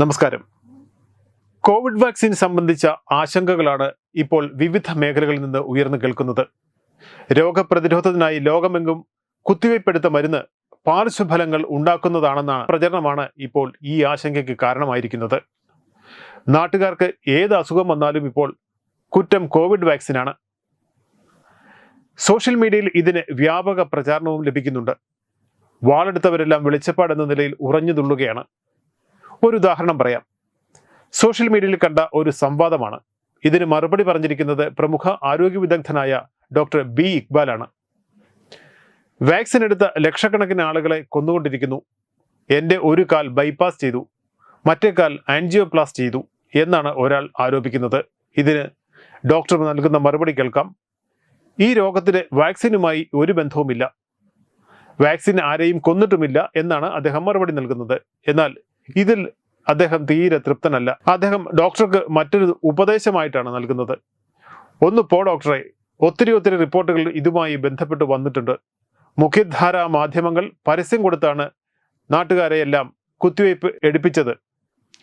നമസ്കാരം. Covid vaccine സംബന്ധിച്ച ആശങ്കകളാണ് ഇപ്പോൾ വിവിധ മേഖലകളിൽ നിന്ന് ഉയർന്നു കേൾക്കുന്നത്. രോഗപ്രതിരോധത്തിനായി ലോകമെങ്ങും കുത്തിവയ്പ്പെടുത്ത മരുന്ന് പാർശ്വഫലങ്ങൾ ഉണ്ടാക്കുന്നതാണെന്ന പ്രചരണമാണ് ഇപ്പോൾ ഈ ആശങ്കയ്ക്ക് കാരണമായിരിക്കുന്നത്. നാട്ടുകാർക്ക് ഏത് അസുഖം വന്നാലും ഇപ്പോൾ കുറ്റം കോവിഡ് വാക്സിനാണ്. സോഷ്യൽ മീഡിയയിൽ ഇതിന് വ്യാപക പ്രചാരണവും ലഭിക്കുന്നുണ്ട്. വാളെടുത്തവരെല്ലാം വെളിച്ചപ്പാടെന്ന നിലയിൽ ഉറഞ്ഞു തുള്ളുകയാണ്. ഒരു ഉദാഹരണം പറയാം. സോഷ്യൽ മീഡിയയിൽ കണ്ട ഒരു സംവാദമാണ്. ഇതിന് മറുപടി പറഞ്ഞിരിക്കുന്നത് പ്രമുഖ ആരോഗ്യ വിദഗ്ധനായ ഡോക്ടർ ബി ഇക്ബാലാണ്. വാക്സിൻ എടുത്ത ലക്ഷക്കണക്കിന് ആളുകളെ കൊന്നുകൊണ്ടിരിക്കുന്നു. എന്റെ ഒരു കാൽ ബൈപ്പാസ് ചെയ്തു. മറ്റേ കാൽ ആൻജിയോപ്ലാസ് ചെയ്തു എന്നാണ് ഒരാൾ ആരോപിക്കുന്നത്. ഇതിന് ഡോക്ടർ നൽകുന്ന മറുപടി കേൾക്കാം. ഈ രോഗത്തിന് വാക്സിനുമായി ഒരു ബന്ധവുമില്ല. വാക്സിൻ ആരെയും കൊന്നിട്ടുമില്ല എന്നാണ് അദ്ദേഹം മറുപടി നൽകുന്നത്. എന്നാൽ ഇതിൽ അദ്ദേഹം തീരെ തൃപ്തനല്ല. അദ്ദേഹം ഡോക്ടർക്ക് മറ്റൊരു ഉപദേശമായിട്ടാണ് നൽകുന്നത്. ഒന്ന് പോ ഡോക്ടറെ ഒത്തിരി ഒത്തിരി റിപ്പോർട്ടുകൾ ഇതുമായി ബന്ധപ്പെട്ട് വന്നിട്ടുണ്ട്. മുഖ്യധാര മാധ്യമങ്ങൾ പരസ്യം കൊടുത്താണ് നാട്ടുകാരെ എല്ലാം കുത്തിവയ്പ് എടുപ്പിച്ചത്.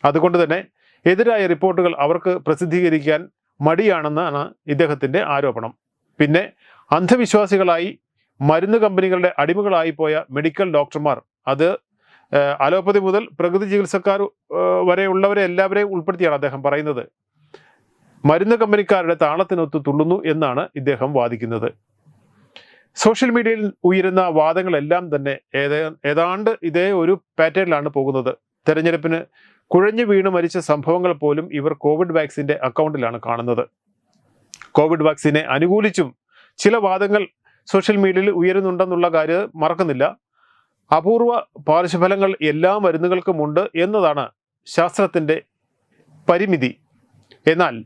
അതുകൊണ്ട് തന്നെ എതിരായ റിപ്പോർട്ടുകൾ അവർക്ക് പ്രസിദ്ധീകരിക്കാൻ മടിയാണെന്നാണ് ഇദ്ദേഹത്തിന്റെ ആരോപണം. പിന്നെ അന്ധവിശ്വാസികളായി മരുന്ന് കമ്പനികളുടെ അടിമകളായി പോയ മെഡിക്കൽ ഡോക്ടർമാർ അത് അലോപ്പതി മുതൽ പ്രകൃതി ചികിത്സക്കാർ വരെ ഉള്ളവരെ എല്ലാവരെയും ഉൾപ്പെടുത്തിയാണ് അദ്ദേഹം പറയുന്നത്. മരുന്ന് കമ്പനിക്കാരുടെ താളത്തിനൊത്ത് തുള്ളുന്നു എന്നാണ് ഇദ്ദേഹം വാദിക്കുന്നത്. സോഷ്യൽ മീഡിയയിൽ ഉയരുന്ന വാദങ്ങളെല്ലാം തന്നെ ഏതേ ഏതാണ്ട് ഇതേ ഒരു പാറ്റേണിലാണ് പോകുന്നത്. തെരഞ്ഞെടുപ്പിന് കുഴഞ്ഞു വീണ് മരിച്ച സംഭവങ്ങൾ പോലും ഇവർ കോവിഡ് വാക്സിന്റെ അക്കൗണ്ടിലാണ് കാണുന്നത്. കോവിഡ് വാക്സിനെ അനുകൂലിച്ചും ചില വാദങ്ങൾ സോഷ്യൽ മീഡിയയിൽ ഉയരുന്നുണ്ടെന്നുള്ള കാര്യം മറക്കുന്നില്ല. അപൂർവ പാർശ്വഫലങ്ങൾ എല്ലാ മരുന്നുകൾക്കുമുണ്ട് എന്നതാണ് ശാസ്ത്രത്തിന്റെ പരിമിതി. എന്നാൽ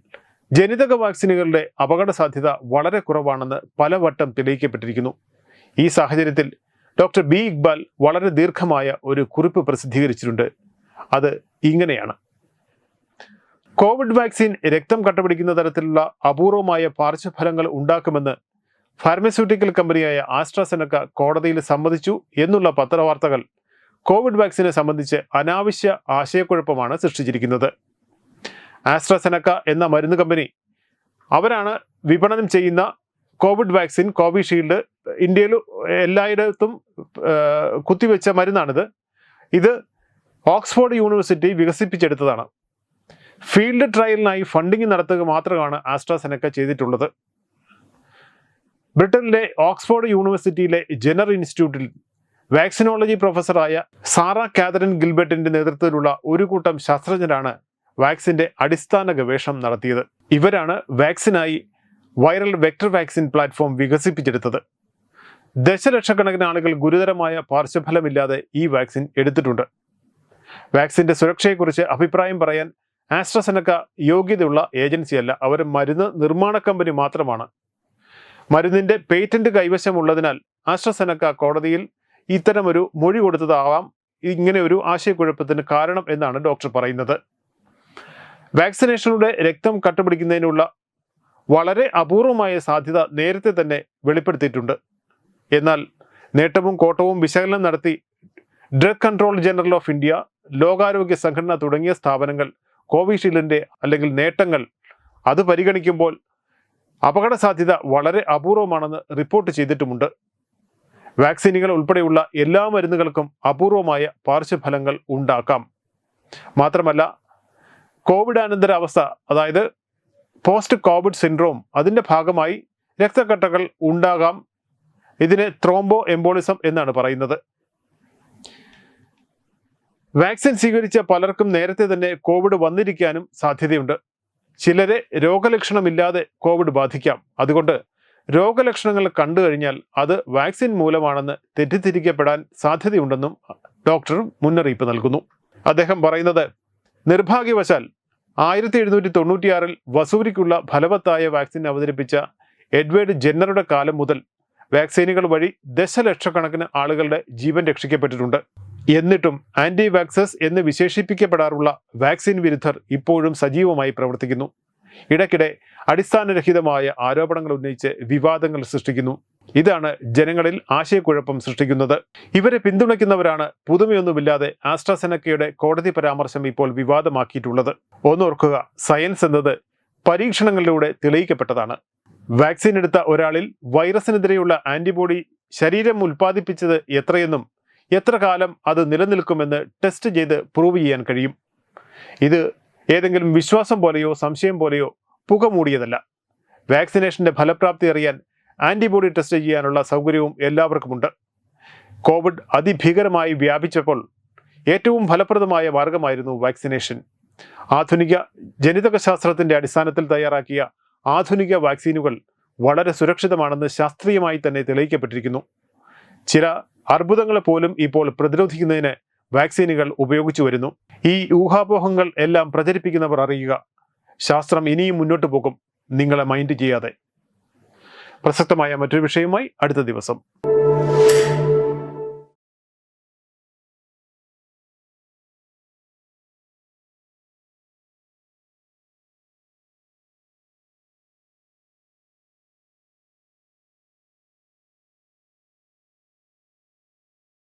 ജനിതക വാക്സിനുകളുടെ അപകട സാധ്യത വളരെ കുറവാണെന്ന് പലവട്ടം തെളിയിക്കപ്പെട്ടിരിക്കുന്നു. ഈ സാഹചര്യത്തിൽ ഡോക്ടർ ബി ഇക്ബാൽ വളരെ ദീർഘമായ ഒരു കുറിപ്പ് പ്രസിദ്ധീകരിച്ചിട്ടുണ്ട്. അത് ഇങ്ങനെയാണ്. കോവിഡ് വാക്സിൻ രക്തം കട്ടപിടിക്കുന്ന തരത്തിലുള്ള അപൂർവമായ പാർശ്വഫലങ്ങൾ ഉണ്ടാക്കുമെന്ന് ഫാർമസ്യൂട്ടിക്കൽ കമ്പനിയായ ആസ്ട്രാസെനക്ക കോടതിയിൽ സമ്മതിച്ചു എന്നുള്ള പത്രവാർത്തകൾ കോവിഡ് വാക്സിനെ സംബന്ധിച്ച് അനാവശ്യ ആശയക്കുഴപ്പമാണ് സൃഷ്ടിച്ചിരിക്കുന്നത്. ആസ്ട്രാസെനക്ക എന്ന മരുന്ന് കമ്പനി അവരാണ് വിപണനം ചെയ്യുന്ന കോവിഡ് വാക്സിൻ കോവിഷീൽഡ് ഇന്ത്യയിൽ എല്ലായിടത്തും കുത്തിവെച്ച മരുന്നാണിത്. ഇത് ഓക്സ്ഫോർഡ് യൂണിവേഴ്സിറ്റി വികസിപ്പിച്ചെടുത്തതാണ്. ഫീൽഡ് ട്രയലിനായി ഫണ്ടിങ് നടത്തുക മാത്രമാണ് ആസ്ട്രാസെനക്ക ചെയ്തിട്ടുള്ളത്. ബ്രിട്ടനിലെ ഓക്സ്ഫോർഡ് യൂണിവേഴ്സിറ്റിയിലെ ജനർ ഇൻസ്റ്റിറ്റ്യൂട്ടിൽ വാക്സിനോളജി പ്രൊഫസറായ സാറ കാതറിൻ ഗിൽബർട്ടിന്റെ നേതൃത്വത്തിലുള്ള ഒരു കൂട്ടം ശാസ്ത്രജ്ഞരാണ് വാക്സിന്റെ അടിസ്ഥാന ഗവേഷണം നടത്തിയത്. ഇവരാണ് വാക്സിനായി വൈറൽ വെക്ടർ വാക്സിൻ പ്ലാറ്റ്ഫോം വികസിപ്പിച്ചെടുത്തത്. ദശലക്ഷക്കണക്കിന് ആളുകൾ ഗുരുതരമായ പാർശ്വഫലമില്ലാതെ ഈ വാക്സിൻ എടുത്തിട്ടുണ്ട്. വാക്സിന്റെ സുരക്ഷയെക്കുറിച്ച് അഭിപ്രായം പറയാൻ ആസ്ട്രസെനക്ക യോഗ്യതയുള്ള ഏജൻസിയല്ല അവർ മരുന്ന് നിർമ്മാണ കമ്പനി മാത്രമാണ്. മരുന്നിന്റെ പേറ്റന്റ് കൈവശമുള്ളതിനാൽ ആശ്വസനക്ക കോടതിയിൽ ഇത്തരമൊരു മൊഴി കൊടുത്തതാവാം. ഇങ്ങനെ ഒരു ആശയക്കുഴപ്പത്തിന് കാരണം എന്നാണ് ഡോക്ടർ പറയുന്നത്. വാക്സിനേഷനിലൂടെ രക്തം കട്ടുപിടിക്കുന്നതിനുള്ള വളരെ അപൂർവമായ സാധ്യത നേരത്തെ തന്നെ വെളിപ്പെടുത്തിയിട്ടുണ്ട്. എന്നാൽ നേട്ടവും കോട്ടവും വിശകലനം നടത്തി drug control general of India ലോകാരോഗ്യ സംഘടന തുടങ്ങിയ സ്ഥാപനങ്ങൾ കോവിഷീൽഡിന്റെ അല്ലെങ്കിൽ നേട്ടങ്ങൾ അത് പരിഗണിക്കുമ്പോൾ അപകട സാധ്യത വളരെ അപൂർവമാണെന്ന് റിപ്പോർട്ട് ചെയ്തിട്ടുമുണ്ട്. വാക്സിനുകൾ ഉൾപ്പെടെയുള്ള എല്ലാ മരുന്നുകൾക്കും അപൂർവമായ പാർശ്വഫലങ്ങൾ ഉണ്ടാക്കാം. മാത്രമല്ല കോവിഡ് അനന്തര അവസ്ഥ അതായത് പോസ്റ്റ് കോവിഡ് സിൻഡ്രോം അതിന്റെ ഭാഗമായി രക്തക്കട്ടകൾ ഉണ്ടാകാം. ഇതിന് ത്രോംബോ എംബോളിസം എന്നാണ് പറയുന്നത്. വാക്സിൻ സ്വീകരിച്ച പലർക്കും നേരത്തെ തന്നെ കോവിഡ് വന്നിരിക്കാനും സാധ്യതയുണ്ട്. ചിലരെ രോഗലക്ഷണമില്ലാതെ കോവിഡ് ബാധിക്കാം. അതുകൊണ്ട് രോഗലക്ഷണങ്ങൾ കണ്ടു കഴിഞ്ഞാൽ അത് വാക്സിൻ മൂലമാണെന്ന് തെറ്റിദ്ധരിക്കപ്പെടാൻ സാധ്യതയുണ്ടെന്നും ഡോക്ടർ മുന്നറിയിപ്പ് നൽകുന്നു. അദ്ദേഹം പറയുന്നത് നിർഭാഗ്യവശാൽ ആയിരത്തി എഴുന്നൂറ്റി തൊണ്ണൂറ്റിയാറിൽ വസൂരിക്കുള്ള ഫലവത്തായ വാക്സിൻ അവതരിപ്പിച്ച എഡ്വേർഡ് ജെന്നറുടെ കാലം മുതൽ വാക്സിനുകൾ വഴി ദശലക്ഷക്കണക്കിന് ആളുകളുടെ ജീവൻ രക്ഷിക്കപ്പെട്ടിട്ടുണ്ട്. എന്നിട്ടും ആന്റി വാക്സസ് എന്ന് വിശേഷിപ്പിക്കപ്പെടാറുള്ള വാക്സിൻ വിരുദ്ധർ ഇപ്പോഴും സജീവമായി പ്രവർത്തിക്കുന്നു. ഇടയ്ക്കിടെ അടിസ്ഥാനരഹിതമായ ആരോപണങ്ങൾ ഉന്നയിച്ച് വിവാദങ്ങൾ സൃഷ്ടിക്കുന്നു. ഇതാണ് ജനങ്ങളിൽ ആശയക്കുഴപ്പം സൃഷ്ടിക്കുന്നത്. ഇവരെ പിന്തുണയ്ക്കുന്നവരാണ് പുതുമയൊന്നുമില്ലാതെ ആസ്ട്രാസെനക്കയുടെ കോടതി പരാമർശം ഇപ്പോൾ വിവാദമാക്കിയിട്ടുള്ളത്. ഒന്നോർക്കുക സയൻസ് എന്നത് പരീക്ഷണങ്ങളിലൂടെ തെളിയിക്കപ്പെട്ടതാണ്. വാക്സിൻ എടുത്ത ഒരാളിൽ വൈറസിനെതിരെയുള്ള ആന്റിബോഡി ശരീരം ഉൽപ്പാദിപ്പിച്ചത് എത്രയെന്നും എത്ര കാലം അത് നിലനിൽക്കുമെന്ന് ടെസ്റ്റ് ചെയ്ത് പ്രൂവ് ചെയ്യാൻ കഴിയും? ഇത് ഏതെങ്കിലും വിശ്വാസം പോലെയോ സംശയം പോലെയോ പുക മൂടിയതല്ല വാക്സിനേഷന്റെ ഫലപ്രാപ്തി അറിയാൻ ആന്റിബോഡി ടെസ്റ്റ് ചെയ്യാനുള്ള സൗകര്യവും എല്ലാവർക്കുമുണ്ട്. കോവിഡ് അതിഭീകരമായി വ്യാപിച്ചപ്പോൾ ഏറ്റവും ഫലപ്രദമായ മാർഗമായിരുന്നു വാക്സിനേഷൻ. ആധുനിക ജനിതക ശാസ്ത്രത്തിന്റെ അടിസ്ഥാനത്തിൽ തയ്യാറാക്കിയ ആധുനിക വാക്സിനുകൾ വളരെ സുരക്ഷിതമാണെന്ന് ശാസ്ത്രീയമായി തന്നെ തെളിയിക്കപ്പെട്ടിരിക്കുന്നു. ചില അർബുദങ്ങളെ പോലും ഇപ്പോൾ പ്രതിരോധിക്കുന്നതിന് വാക്സിനുകൾ ഉപയോഗിച്ചു വരുന്നു. ഈ ഊഹാപോഹങ്ങൾ എല്ലാം പ്രചരിപ്പിക്കുന്നവർ അറിയുക ശാസ്ത്രം ഇനിയും മുന്നോട്ട് പോകും. നിങ്ങളെ മൈൻഡ് ചെയ്യാതെ. പ്രസക്തമായ മറ്റൊരു വിഷയവുമായി അടുത്ത ദിവസം.